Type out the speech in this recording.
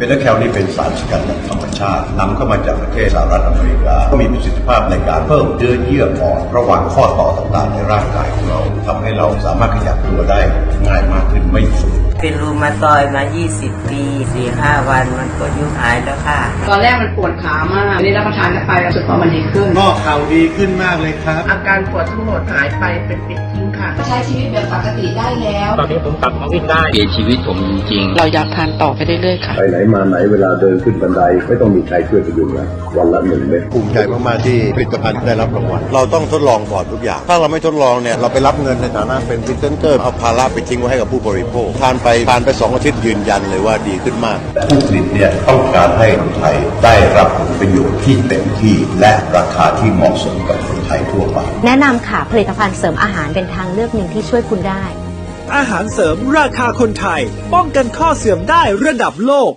เบต้าแคลนี่เป็นสารสกัดจากธรรมชาตินำเข้ามาจากประเทศสหรัฐอเมริกา ก็มีประสิทธิภาพในการเพิ่มเนื้อเยื่ออ่อนระหว่างข้อต่อต่างๆในร่างกายของเราทำให้เราสามารถขยับตัวได้ง่ายมาก มาตอยด์มา 20 ปี 4-5 วันมันก็ยุบหายแล้วค่ะ ตอนแรกมันปวดขามากอันนี้รับประทานกันไปรู้สึกว่ามันดีขึ้น งอกเข่าดีขึ้นมากเลยครับ อาการปวดทั้งหมดหายไปเป็นปิดทิ้งค่ะ ใช้ชีวิตแบบปกติได้แล้ว ตอนนี้ผมกลับมาวิ่งได้เปลี่ยนชีวิตผมจริงเราอยากทานต่อไปเรื่อยๆค่ะ ไปไหนมาไหนเวลาเดินขึ้นบันไดไม่ต้องมีใครช่วยพยุงนะวันละหนึ่งเม็ดภูมิใจมากๆที่ผลิตภัณฑ์ได้รับรางวัลเราต้องทดลองก่อนทุกอย่าง ถ้าเราไม่ทดลองเนี่ยเราไปรับเงินในฐานะเป็นพรีเซนเตอร์เอาภาระไปทิ้งไว้ให้กับผู้บริโภคทานไปทานไปสองอาทิตย์ยืนยันเลยว่าดีขึ้นมาก ผู้ผลิตเนี่ยต้องการให้คนไทยได้รับผลประโยชน์ที่เต็มที่และราคาที่เหมาะสมกับคนไทยทั่วไป แนะนำค่ะผลิตภัณฑ์เสริมอาหารเป็นทางเลือกหนึ่งที่ช่วยคุณได้ อาหารเสริมราคาคนไทย ป้องกันข้อเสื่อมได้ระดับโลก